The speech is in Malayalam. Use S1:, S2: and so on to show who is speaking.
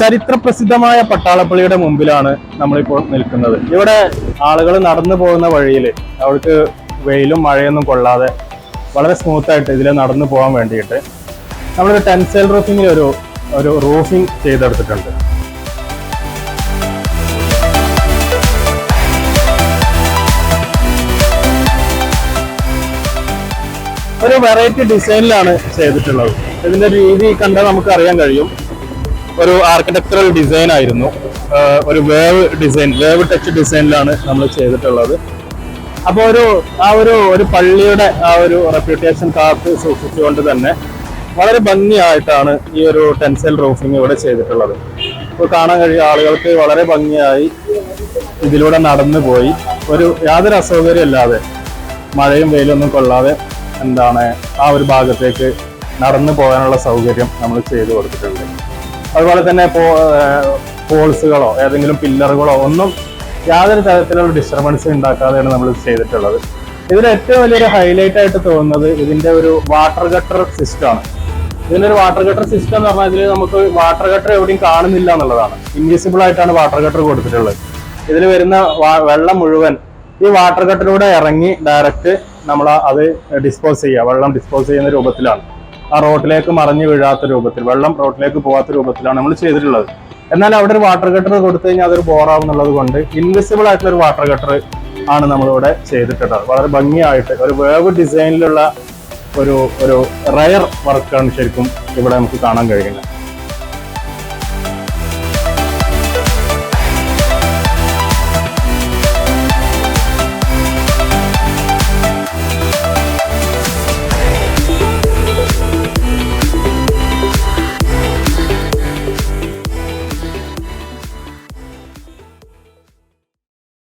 S1: ചരിത്ര പ്രസിദ്ധമായ പട്ടാളപ്പള്ളിയുടെ മുമ്പിലാണ് നമ്മളിപ്പോൾ നിൽക്കുന്നത്. ഇവിടെ ആളുകൾ നടന്നു പോകുന്ന വഴിയിൽ അവർക്ക് വെയിലും മഴയൊന്നും കൊള്ളാതെ വളരെ സ്മൂത്തായിട്ട് ഇതിൽ നടന്നു പോകാൻ വേണ്ടിയിട്ട് നമ്മളൊരു ടെൻസൈൽ റൂഫിങ്ങിൽ ഒരു ഒരു റൂഫിംഗ് ചെയ്തെടുത്തിട്ടുണ്ട്. ഒരു വെറൈറ്റി ഡിസൈനിലാണ് ചെയ്തിട്ടുള്ളത്. ഇതിന്റെ രീതി കണ്ടാൽ നമുക്ക് അറിയാൻ കഴിയും. ഒരു ആർക്കിടെക്ചറൽ ഡിസൈൻ ആയിരുന്നു. ഒരു വേവ് ഡിസൈൻ വേവ് ടച്ച് ഡിസൈനിലാണ് നമ്മൾ ചെയ്തിട്ടുള്ളത്. അപ്പോൾ ഒരു ആ ഒരു ഒരു പള്ളിയുടെ ആ ഒരു റെപ്യൂട്ടേഷൻ കാത്ത് സൂക്ഷിച്ചുകൊണ്ട് തന്നെ വളരെ ഭംഗിയായിട്ടാണ് ഈ ഒരു ടെൻസൽ റൂഫിംഗ് ഇവിടെ ചെയ്തിട്ടുള്ളത്. ഇപ്പോൾ കാണാൻ കഴിയും ആളുകൾക്ക് വളരെ ഭംഗിയായി ഇതിലൂടെ നടന്നു പോയി. ഒരു യാതൊരു അസൗകര്യം ഇല്ലാതെ മഴയും വെയിലൊന്നും കൊള്ളാതെ എന്താണ് ആ ഒരു ഭാഗത്തേക്ക് നടന്നു പോകാനുള്ള സൗകര്യം നമ്മൾ ചെയ്തു കൊടുത്തിട്ടുണ്ട്. അതുപോലെ തന്നെ പോൾസുകളോ ഏതെങ്കിലും പില്ലറുകളോ ഒന്നും യാതൊരു തരത്തിലുള്ള ഡിസ്റ്റർബൻസ് ഉണ്ടാക്കാതെയാണ് നമ്മൾ ചെയ്തിട്ടുള്ളത്. ഇതിൽ ഏറ്റവും വലിയൊരു ഹൈലൈറ്റ് ആയിട്ട് തോന്നുന്നത് ഇതിന്റെ ഒരു വാട്ടർ ഗട്ടർ സിസ്റ്റമാണ് ഇതിനൊരു വാട്ടർ ഗട്ടർ സിസ്റ്റം എന്ന് പറഞ്ഞാൽ ഇതിൽ നമുക്ക് വാട്ടർ ഗട്ടർ എവിടെയും കാണുന്നില്ല എന്നുള്ളതാണ്. ഇൻവിസിബിൾ ആയിട്ടാണ് വാട്ടർ ഗട്ടർ കൊടുത്തിട്ടുള്ളത്. ഇതിൽ വരുന്ന വെള്ളം മുഴുവൻ ഈ വാട്ടർ ഗട്ടറിലൂടെ ഇറങ്ങി ഡയറക്റ്റ് നമ്മൾ അത് ഡിസ്പോസ് ചെയ്യുക. വെള്ളം ഡിസ്പോസ് ചെയ്യുന്ന രൂപത്തിലാണ്. ആ റോട്ടിലേക്ക് മറിഞ്ഞു വീഴാത്ത രൂപത്തിൽ വെള്ളം റോട്ടിലേക്ക് പോകാത്ത രൂപത്തിലാണ് നമ്മൾ ചെയ്തിട്ടുള്ളത്. എന്നാൽ അവിടെ ഒരു വാട്ടർ ഗട്ടർ കൊടുത്തു കഴിഞ്ഞാൽ അതൊരു ബോറാവും എന്നുള്ളത് കൊണ്ട് ഇൻവിസിബിൾ ആയിട്ടുള്ള ഒരു വാട്ടർ ഗട്ടർ ആണ് നമ്മളിവിടെ ചെയ്തിട്ടുള്ളത്. വളരെ ഭംഗിയായിട്ട് ഒരു വേവ് ഡിസൈനിലുള്ള ഒരു ഒരു റയർ വർക്കാണ് ശരിക്കും ഇവിടെ നമുക്ക് കാണാൻ കഴിയുന്നത്.